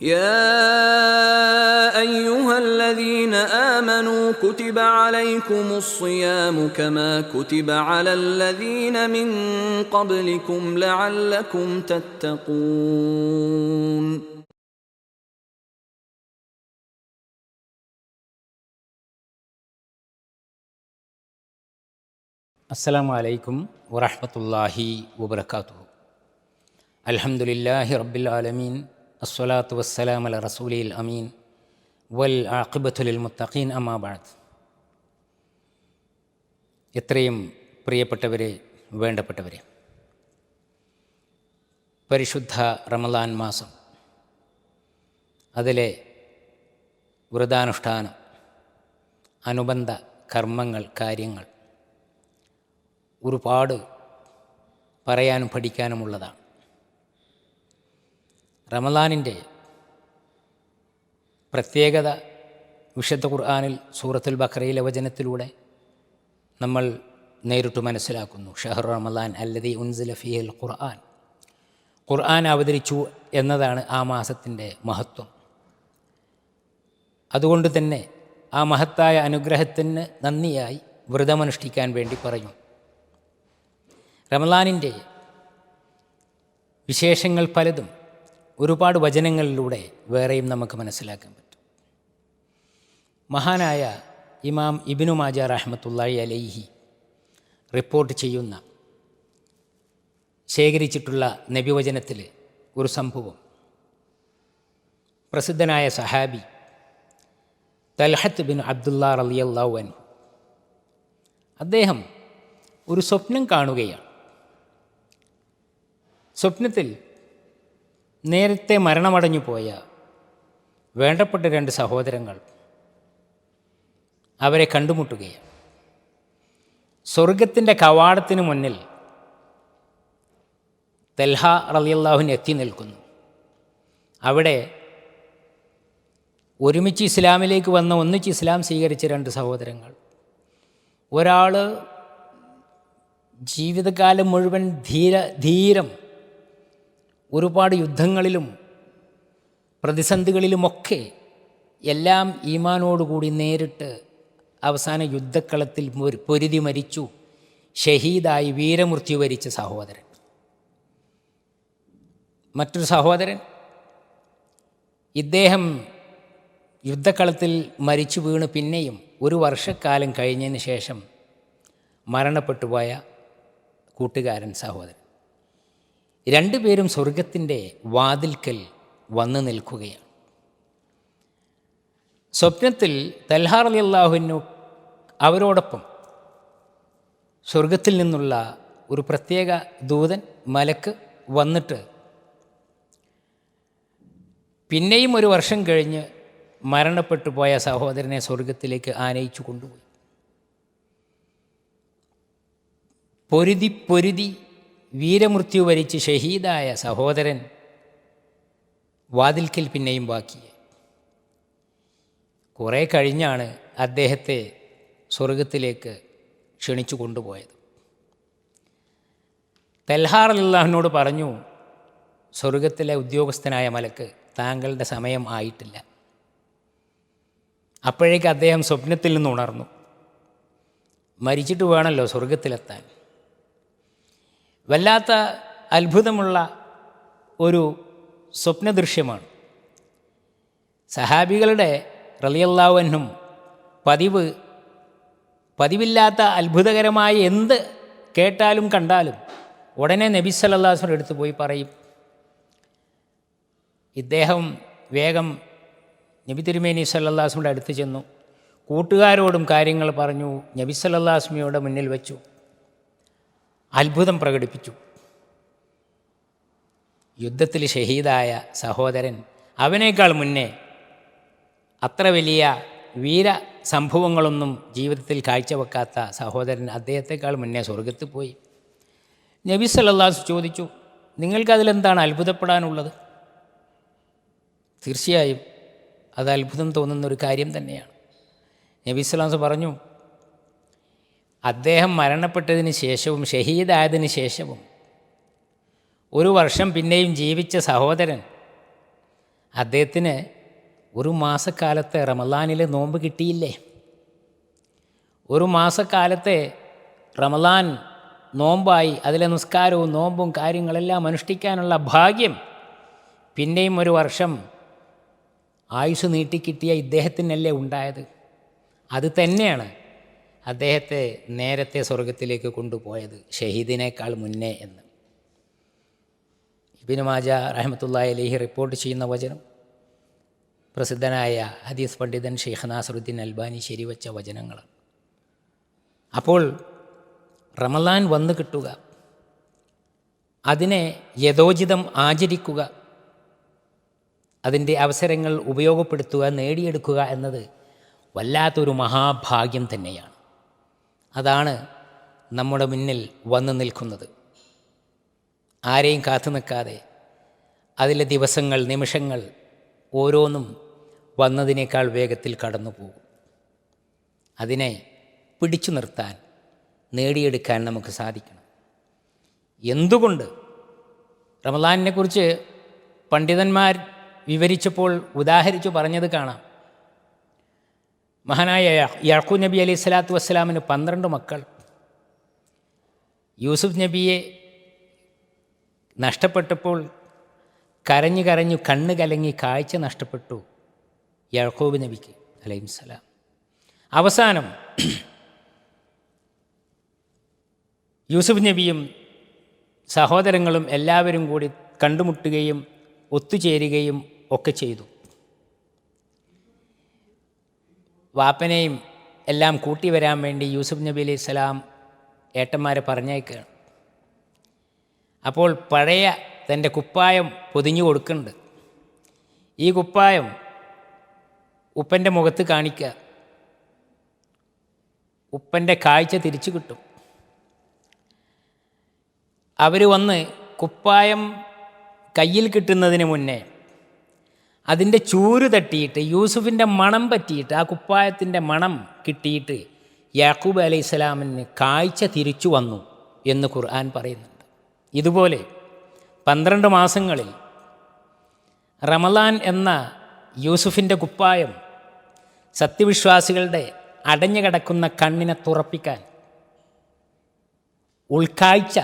يا أيها الذين آمنوا كتب عليكم الصيام كما كتب على الذين من قبلكم لعلكم تتقون. السلام عليكم ورحمة الله وبركاته. الحمد لله رب العالمين. അസ്സലാത്തു വസ്സലാം അല റസൂലിൽ അമീൻ. വൽ ആഖിബത്തുലിൽ മുത്തഖീൻ അമാബാദ് എത്രയും പ്രിയപ്പെട്ടവരെ വേണ്ടപ്പെട്ടവരെ പരിശുദ്ധ റമലാൻ മാസം അതിലെ വ്രതാനുഷ്ഠാനം അനുബന്ധ കർമ്മങ്ങൾ കാര്യങ്ങൾ ഒരുപാട് പറയാനും പഠിക്കാനുമുള്ളതാണ്. റമലാനിന്റെ പ്രത്യേകത വിശുദ്ധ ഖുർആാനിൽ സൂറത്തുൽ ബക്രയിലെ വചനത്തിലൂടെ നമ്മൾ നേരിട്ട് മനസ്സിലാക്കുന്നു. ഷഹർ റമലാൻ അല്ലതി ഉൻസില ഫിയൽ ഖുർആൻ. ഖുർആൻ അവതരിച്ചു എന്നതാണ് ആ മാസത്തിന്റെ മഹത്വം. അതുകൊണ്ട് തന്നെ ആ മഹത്തായ അനുഗ്രഹത്തിന് നന്ദിയായി വ്രതമനുഷ്ഠിക്കാൻ വേണ്ടി പറഞ്ഞു റമലാനിന്റെ വിശേഷങ്ങൾ പലതും ഒരുപാട് വചനങ്ങളിലൂടെ വേറെയും നമുക്ക് മനസ്സിലാക്കാൻ പറ്റും. മഹാനായ ഇമാം ഇബിനു മാജ റഹ്മത്തുള്ളി അലൈഹി റിപ്പോർട്ട് ചെയ്യുന്ന ശേഖരിച്ചിട്ടുള്ള നബിവചനത്തിൽ ഒരു സംഭവം. പ്രസിദ്ധനായ സഹാബി തൽഹത്ത് ബിൻ അബ്ദുല്ല റലിയല്ലാഹു അൻഹു അദ്ദേഹം ഒരു സ്വപ്നം കാണുകയാണ്. സ്വപ്നത്തിൽ നേരത്തെ മരണമടഞ്ഞു പോയ വേണ്ടപ്പെട്ട രണ്ട് സഹോദരങ്ങൾ അവരെ കണ്ടുമുട്ടുകയാണ്. സ്വർഗത്തിന്റെ കവാടത്തിന് മുന്നിൽ തെൽഹ റലിയല്ലാഹുവിന് എത്തി നിൽക്കുന്നു. അവിടെ ഒരുമിച്ച് ഇസ്ലാമിലേക്ക് വന്ന ഒന്നിച്ച് ഇസ്ലാം സ്വീകരിച്ച രണ്ട് സഹോദരങ്ങൾ. ഒരാൾ ജീവിതകാലം മുഴുവൻ ധീര ധീരം ഒരുപാട് യുദ്ധങ്ങളിലും പ്രതിസന്ധികളിലുമൊക്കെ എല്ലാം ഈമാനോടുകൂടി നേരിട്ട് അവസാന യുദ്ധക്കളത്തിൽ പൊരുതി മരിച്ചു. ഷഹീദായി വീരമൃത്യു വരിച്ച സഹോദരൻ. മറ്റൊരു സഹോദരൻ ഇദ്ദേഹം യുദ്ധക്കളത്തിൽ മരിച്ചു വീണ് പിന്നെയും ഒരു വർഷക്കാലം കഴിഞ്ഞതിന് ശേഷം മരണപ്പെട്ടുപോയ കൂട്ടുകാരൻ സഹോദരൻ. രണ്ടുപേരും സ്വർഗത്തിന്റെ വാതിൽക്കൽ വന്നു നിൽക്കുകയാണ്. സ്വപ്നത്തിൽ തൽഹാർ അലി അള്ളാഹുവിനു അവരോടൊപ്പം സ്വർഗത്തിൽ നിന്നുള്ള ഒരു പ്രത്യേക ദൂതൻ മലക്ക് വന്നിട്ട് പിന്നെയും ഒരു വർഷം കഴിഞ്ഞ് മരണപ്പെട്ടു പോയ സഹോദരനെ സ്വർഗത്തിലേക്ക് ആനയിച്ചു കൊണ്ടുപോയി. പൊരുതി പൊരുതി വീരമൃത്യു വരിച്ച് ഷഹീദായ സഹോദരൻ വാതിൽക്കൽ പിന്നെയും ബാക്കി. കുറേ കഴിഞ്ഞാണ് അദ്ദേഹത്തെ സ്വർഗത്തിലേക്ക് ക്ഷണിച്ചു കൊണ്ടുപോയത്. തെൽഹാർ അള്ളാഹിനോട് പറഞ്ഞു സ്വർഗത്തിലെ ഉദ്യോഗസ്ഥനായ മലക്ക് താങ്കളുടെ സമയം ആയിട്ടില്ല. അപ്പോഴേക്ക് അദ്ദേഹം സ്വപ്നത്തിൽ നിന്ന് ഉണർന്നു. മരിച്ചിട്ട് വേണമല്ലോ സ്വർഗത്തിലെത്താൻ. വല്ലാത്ത അത്ഭുതമുള്ള ഒരു സ്വപ്നദൃശ്യമാണ്. സഹാബികളുടെ റലിയല്ലാവനും പതിവ് പതിവില്ലാത്ത അത്ഭുതകരമായ എന്ത് കേട്ടാലും കണ്ടാലും ഉടനെ നബി സല്ലാസ്വന്റെ അടുത്ത് പോയി പറയും ഇദ്ദേഹം വേഗം നബി തിരുമേനി സല്ലാസ്മിയുടെ അടുത്ത് ചെന്നു. കൂട്ടുകാരോടും കാര്യങ്ങൾ പറഞ്ഞു. നബി സല്ലാസ്മിയുടെ മുന്നിൽ വെച്ചു. അത്ഭുതം പ്രകടിപ്പിച്ചു. യുദ്ധത്തിൽ ഷഹീദായ സഹോദരൻ അവനേക്കാൾ മുന്നേ അത്ര വലിയ വീര സംഭവങ്ങളൊന്നും ജീവിതത്തിൽ കാഴ്ചവെക്കാത്ത സഹോദരൻ അദ്ദേഹത്തെക്കാൾ മുന്നേ സ്വർഗത്തിൽ പോയി. നബി സല്ലാസ് ചോദിച്ചു നിങ്ങൾക്കതിലെന്താണ് അത്ഭുതപ്പെടാനുള്ളത്? തീർച്ചയായും അത് അത്ഭുതം തോന്നുന്ന ഒരു കാര്യം തന്നെയാണ്. നബി സ്വലാസ് പറഞ്ഞു അദ്ദേഹം മരണപ്പെട്ടതിന് ശേഷവും ഷഹീദായതിനു ശേഷവും ഒരു വർഷം പിന്നെയും ജീവിച്ച സഹോദരൻ അദ്ദേഹത്തിന് ഒരു മാസക്കാലത്തെ റമലാനിൽ നോമ്പ് കിട്ടിയില്ലേ? ഒരു മാസക്കാലത്തെ റമലാൻ നോമ്പായി അതിലെ നിസ്കാരവും നോമ്പും കാര്യങ്ങളെല്ലാം അനുഷ്ഠിക്കാനുള്ള ഭാഗ്യം പിന്നെയും ഒരു വർഷം ആയുസ് നീട്ടിക്കിട്ടിയ ഇദ്ദേഹത്തിനല്ലേ ഉണ്ടായത്? അത് തന്നെയാണ്. അദ്ദേഹത്തെ നേരത്തെ സ്വർഗത്തിലേക്ക് കൊണ്ടുപോയത് ഷഹീദിനേക്കാൾ മുന്നേ എന്ന്. ഇബിന് മാജ റഹമത്തുള്ള അലഹി റിപ്പോർട്ട് ചെയ്യുന്ന വചനം. പ്രസിദ്ധനായ ഹദീസ് പണ്ഡിതൻ ഷെയ്ഖ് നാസറുദ്ദീൻ അൽബാനി ശരിവച്ച വചനങ്ങൾ അപ്പോൾ റമലാൻ വന്നു കിട്ടുക. അതിനെ യഥോചിതം ആചരിക്കുക. അതിന്റെ അവസരങ്ങൾ ഉപയോഗപ്പെടുത്തുക നേടിയെടുക്കുക എന്നത് വല്ലാത്തൊരു മഹാഭാഗ്യം തന്നെയാണ്. അതാണ് നമ്മുടെ മുന്നിൽ വന്നു നിൽക്കുന്നത്. ആരെയും കാത്തു നിൽക്കാതെ അതിലെ ദിവസങ്ങൾ നിമിഷങ്ങൾ ഓരോന്നും വന്നതിനേക്കാൾ വേഗത്തിൽ കടന്നു പോകും അതിനെ പിടിച്ചു നിർത്താൻ നേടിയെടുക്കാൻ നമുക്ക് സാധിക്കണം. എന്തുകൊണ്ട്? റമലാനിനെക്കുറിച്ച് പണ്ഡിതന്മാർ വിവരിച്ചപ്പോൾ ഉദാഹരിച്ചു പറഞ്ഞത് കാണാം. മഹാനായ യാക്കൂബ് നബി അലൈഹി സ്വലാത്തു വസ്സലാമിന് പന്ത്രണ്ട് മക്കൾ. യൂസുഫ് നബിയെ നഷ്ടപ്പെട്ടപ്പോൾ കരഞ്ഞു കരഞ്ഞു കണ്ണ് കലങ്ങി കാഴ്ച നഷ്ടപ്പെട്ടു യാക്കൂബ് നബിക്ക് അലൈഹി സ്വലാം. അവസാനം യൂസുഫ് നബിയും സഹോദരങ്ങളും എല്ലാവരും കൂടി കണ്ടുമുട്ടുകയും ഒത്തുചേരുകയും ഒക്കെ ചെയ്തു. വാപ്പനെയും എല്ലാം കൂട്ടി വരാൻ വേണ്ടി യൂസുഫ് നബി അലൈഹി സ്വലാം ഏട്ടന്മാരെ പറഞ്ഞേക്കുകയാണ് അപ്പോൾ പഴയ തന്റെ കുപ്പായം പൊതിഞ്ഞു കൊടുക്കുന്നുണ്ട്. ഈ കുപ്പായം ഉപ്പന്റെ മുഖത്ത് കാണിക്കുക. ഉപ്പന്റെ കാഴ്ച തിരിച്ചു കിട്ടും. അവർ വന്ന് കുപ്പായം കയ്യിൽ കിട്ടുന്നതിന് മുന്നേ അതിന്റെ ചൂര് തട്ടിയിട്ട് യൂസുഫിന്റെ മണം പറ്റിയിട്ട് ആ കുപ്പായത്തിന്റെ മണം കിട്ടിയിട്ട് യാക്കൂബ് അലൈഹി സ്വലാമിന് കാഴ്ച തിരിച്ചു വന്നു എന്ന് ഖുർആൻ പറയുന്നുണ്ട്. ഇതുപോലെ പന്ത്രണ്ട് മാസങ്ങളിൽ റമലാൻ എന്ന യൂസുഫിന്റെ കുപ്പായം സത്യവിശ്വാസികളുടെ അടഞ്ഞു കിടക്കുന്ന കണ്ണിനെ തുറപ്പിക്കാൻ ഉൾക്കാഴ്ച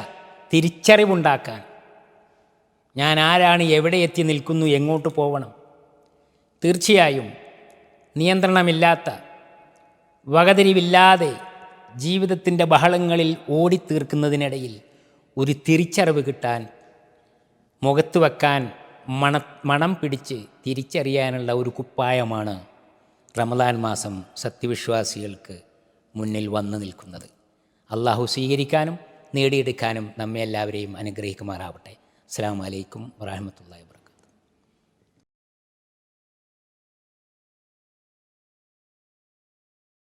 തിരിച്ചറിവുണ്ടാക്കാൻ ഞാൻ ആരാണ് എവിടെ എത്തി നിൽക്കുന്നു എങ്ങോട്ട് പോകണം തീർച്ചയായും നിയന്ത്രണമില്ലാത്ത വകതിരിവില്ലാതെ ജീവിതത്തിന്റെ ബഹളങ്ങളിൽ ഓടിത്തീർക്കുന്നതിനിടയിൽ ഒരു തിരിച്ചറിവ് കിട്ടാൻ മുഖത്ത് വെക്കാൻ മണ മണം പിടിച്ച് തിരിച്ചറിയാനുള്ള ഒരു കുപ്പായമാണ് റമദാൻ മാസം സത്യവിശ്വാസികൾക്ക് മുന്നിൽ വന്നു നിൽക്കുന്നത്. അള്ളാഹു സ്വീകരിക്കാനും നേടിയെടുക്കാനും നമ്മെ എല്ലാവരെയും അനുഗ്രഹിക്കുമാറാവട്ടെ. അസ്സാം വലൈക്കും വാഹമത്തല്ലാ